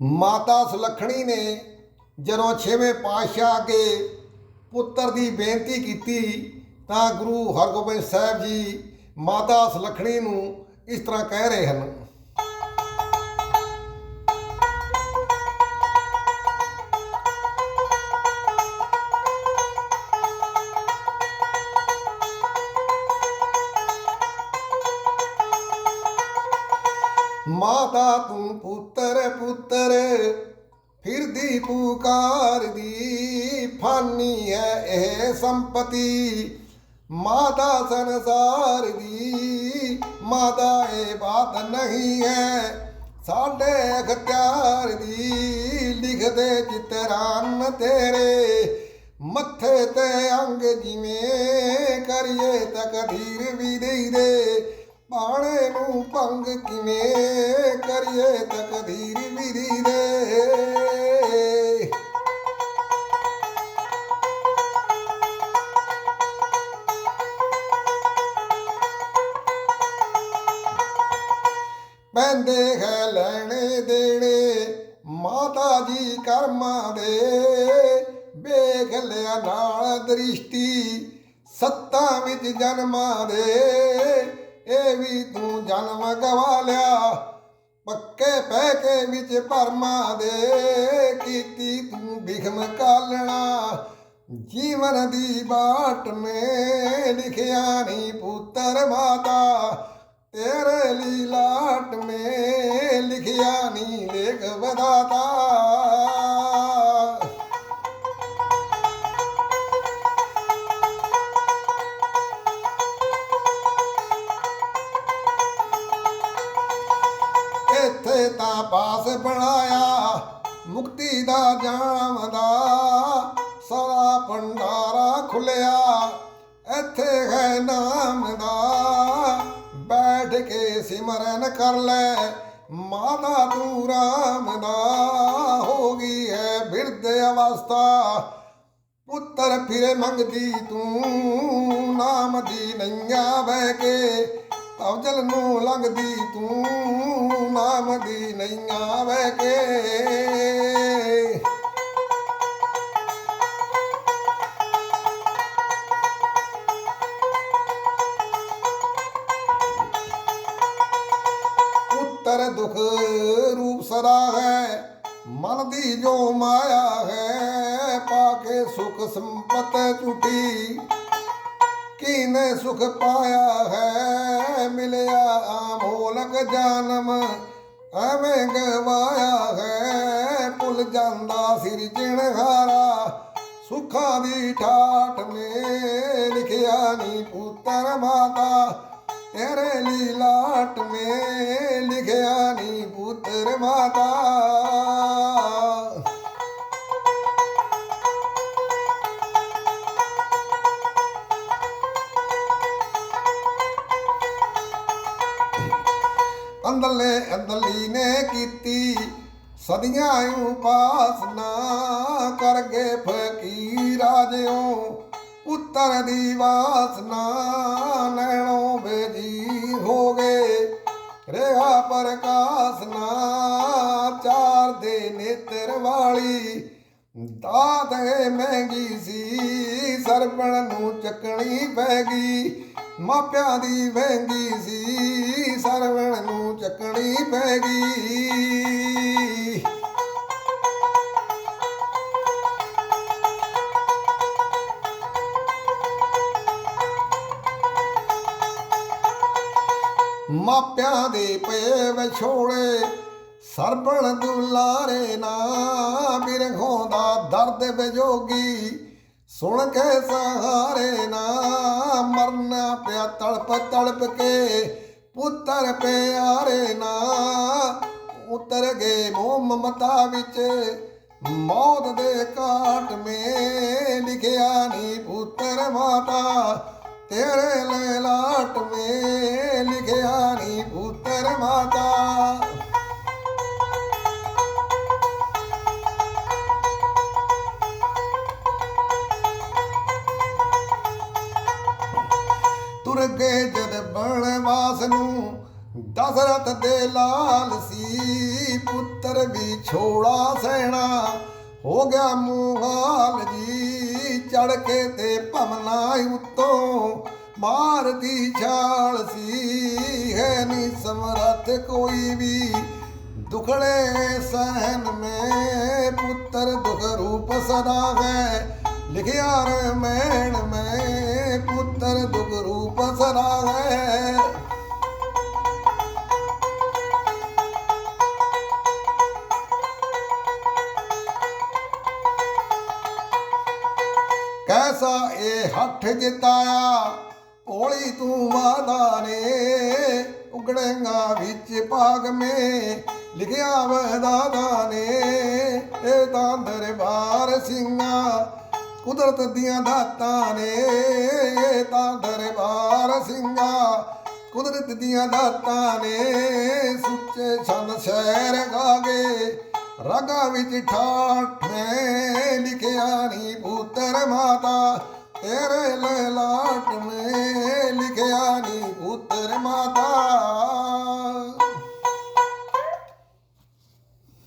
ਮਾਤਾ ਸੁਲੱਖਣੀ ਨੇ ਜਦੋਂ ਛੇਵੇਂ ਪਾਤਸ਼ਾਹ ਅੱਗੇ ਪੁੱਤਰ ਦੀ ਬੇਨਤੀ ਕੀਤੀ, ਤਾਂ ਗੁਰੂ ਹਰਗੋਬਿੰਦ ਸਾਹਿਬ ਜੀ ਮਾਤਾ ਸੁਲੱਖਣੀ ਨੂੰ ਇਸ ਤਰ੍ਹਾਂ ਕਹਿ ਰਹੇ ਹਨ। ਮਾਤਾ ਤੂੰ ਪੁੱਤਰ ਪੁੱਤਰ, ਫਿਰਦੀ ਪੁਕਾਰਦੀ ਫਾਨੀ ਹੈ ਇਹ ਸੰਪਤੀ। ਮਾਤਾ ਸੰਸਾਰ ਦੀ ਮਾਤਾ ਇਹ ਬਾਤ ਨਹੀਂ ਹੈ ਸਾਡੇ ਅਖਤਿਆਰ ਦੀ ਲਿਖਦੇ ਚਿਤਰਾਨ ਤੇਰੇ, ਮੱਥੇ ਤੇ ਅੰਗ ਜਿਵੇਂ ਕਰੀਏ ਤਕਦੀਰ ਵੀ ਦੇ ਦੇ। ਪਾਣੇ ਨੂੰ ਭੰਗ ਕਿਵੇਂ ਕਰੀਏ ਤਕਦੀਰ ਵੀ ਦੇ। ਪੈਂਦੇ ਹੈ ਲੈਣੇ ਦੇਣੇ, ਮਾਤਾ ਜੀ ਕਰਮਾਂ ਦੇ। ਵੇਖ ਲਿਆ ਨਾਲ ਦ੍ਰਿਸ਼ਟੀ, ਸੱਤਾ ਵਿੱਚ ਜਨਮਾਂ ਦੇ। ਇਹ ਵੀ ਤੂੰ ਜਨਮ ਗਵਾ ਲਿਆ। ਪੱਕੇ ਪੈ ਕੇ ਵਿੱਚ ਭਰਮਾਂ ਦੇ ਕੀਤੀ ਤੂੰ ਬਿਖਮ ਕਾਲਣਾ। ਜੀਵਨ ਦੀ ਬਾਟ ਮੇ ਲਿਖਿਆ ਨਹੀਂ ਪੁੱਤਰ ਮਾਤਾ। ਤੇਰੇ ਲਈ ਲਾਟ ਮੇ ਲਿਖਿਆ ਨਹੀਂ ਲੇਖ ਵਧਾਤਾ। ਇੱਥੇ ਤਾਂ ਪਾਸ ਬਣਾਇਆ, ਮੁਕਤੀ ਦਾ ਜਾਮ ਦਾ ਸਾਰਾ ਭੰਡਾਰਾ ਖੁੱਲਿਆ ਇੱਥੇ ਹੈ ਨਾਮ ਦਾ। ਬੈਠ ਕੇ ਸਿਮਰਨ ਕਰ ਲੈ, ਮਾਤਾ ਤੂੰ ਰਾਮ ਦਾ। ਹੋ ਗਈ ਹੈ ਬਿਰਧ ਅਵਸਥਾ, ਪੁੱਤਰ ਫਿਰੇ ਮੰਗਦੀ ਤੂੰ। ਨਾਮ ਦੀ ਨਈਆਂ ਬਹਿ ਕੇ ਤਵਜਲ ਨੂੰ ਲੰਘਦੀ, ਤੂੰ ਨਾਮ ਦੀ ਨਈਆਂ ਬਹਿ ਕੇ। ਪੁੱਤਰ ਦੁਖ ਰੂਪ ਸਦਾ ਹੈ, ਮਨ ਦੀ ਜੋ ਮਾਇਆ ਹੈ, ਪਾ ਕੇ ਸੁਖ ਸੰਪਤ ਝੂਠੀ ਕੀਨੇ ਸੁਖ ਪਾਇਆ ਹੈ ਆਮੋਲਕ ਜਨਮ, ਐਵੇਂ ਗਵਾਇਆ ਹੈ। ਭੁੱਲ ਜਾਂਦਾ ਸਿਰਜਣਹਾਰਾ ਸੁੱਖਾਂ ਦੀ ਠਾਠ ਮੇ ਲਿਖਿਆ ਨੀ ਪੁੱਤਰ ਮਾਤਾ। ਤੇਰੇ ਲੀਲਾਟ ਮੇ ਲਿਖਿਆ ਨਹੀਂ ਪੁੱਤਰ ਮਾਤਾ। ਅੰਦਰਲੇ ਅੰਦਲੀ ਨੇ ਕੀਤੀ। ਸਦੀਆਂ ਉਪਾਸਨਾ ਕਰ ਗਏ ਫਕੀਰ ਰਾਜਿਓ ਪੁੱਤਰ ਦੀ ਵਾਸਨਾ ਨੈਣੋਂ ਬੇਜੀ ਹੋ ਗਏ। ਰਿਹਾ ਪ੍ਰਕਾਸ਼ਨਾ ਚਾਰ ਦੇ ਨੇਤਰ ਵਾਲੀ। ਦਾਤ ਹੈ ਮਹਿੰਗੀ ਸੀ ਸਰਬਣ ਨੂੰ ਚੱਕਣੀ ਪੈ ਗਈ ਮਾਪਿਆਂ ਦੀ ਮਹਿੰਗੀ ਸੀ, ਸਰਵਣ ਨੂੰ ਚੱਕਣੀ ਪੈ ਗਈ ਮਾਪਿਆਂ ਦੇ ਪਏ ਵਿਛੋੜੇ ਸਰਬਣ ਦੁਲਾਰੇ ਨਾ ਬਿਰਖੋਂ ਦਾ ਦਰਦ ਵਿਜੋਗੀ ਸੁਣ ਕੇ ਸਹਾਰੇ ਨਾ ਮਰਨਾ ਪਿਆ, ਤੜਪ ਤੜਪ ਕੇ ਪੁੱਤਰ ਪਿਆਰੇ ਨਾ। ਉਤਰ ਗਏ ਮੋਹ ਮਮਤਾ ਵਿੱਚ, ਮੌਤ ਦੇ ਕਾਟ ਮੇ ਲਿਖਿਆ ਨੀ ਪੁੱਤਰ ਮਾਤਾ। ਤੇਰੇ ਲੈਲਾਟ ਮੇ ਲਿਖਿਆ ਨੀ ਪੁੱਤਰ ਮਾਤਾ। ਤੁਰ ਗਏ ਜਦ ਬਣਵਾਸ ਨੂੰ। ਦਸ਼ਰਥ ਦੇ ਲਾਲ ਸੀ ਪੁੱਤਰ ਵੀ ਛੋੜਾ ਸੈਣਾ। ਹੋ ਗਿਆ ਮੂਹਾਲ ਜੀ ਚੜ ਕੇ ਤੇ ਭਵਨਾ ਉਤੋਂ। ਮਾਰ ਦੀ ਛਾਲ ਸੀ, ਹੈ ਨੀ ਸਮਰੱਥ ਕੋਈ ਵੀ। ਦੁਖੜੇ ਸਹਿਨ ਮੇ ਪੁੱਤਰ ਦੁਖ ਰੂਪ ਸਦਾ ਹੈ। ਲਿਖਿਆ ਰ ਰਮੈਣ ਮੈਂ, ਪੁੱਤਰ ਦੁਗਰੂ ਰੂਪ ਸਦਾ ਕੈਸਾ ਇਹ ਹੱਠ ਜਿਤਾਇਆ, ਭੋਲੀ ਤੂੰ ਵਾਦਾ ਨੇ, ਉਗੜੇਗਾ ਵਿੱਚ ਭਾਗ ਮੇ। ਲਿਖਿਆ ਵਹਦਾਦਾ ਨੇ ਇਹ ਤਾਂ ਦਰਬਾਰ ਸਿੰਘਾ ਕੁਦਰਤ ਦੀਆਂ ਦਾਤਾਂ ਨੇ ਤਾਂ ਦਰਬਾਰ ਸਿੰਘਾ ਕੁਦਰਤ ਦੀਆਂ ਦਾਤਾਂ ਨੇ ਸੁੱਚੇ ਛੰਦ ਸ਼ਹਿਰ ਗਾਗੇ, ਰਾਗਾ ਵਿੱਚ ਠਾਠ ਨੇ ਲਿਖਿਆ ਨੀ ਪੁੱਤਰ ਮਾਤਾ, ਤੇਰੇ ਲਲਾਟ ਮੇ ਲਿਖਿਆ ਨੀ ਪੁੱਤਰ ਮਾਤਾ।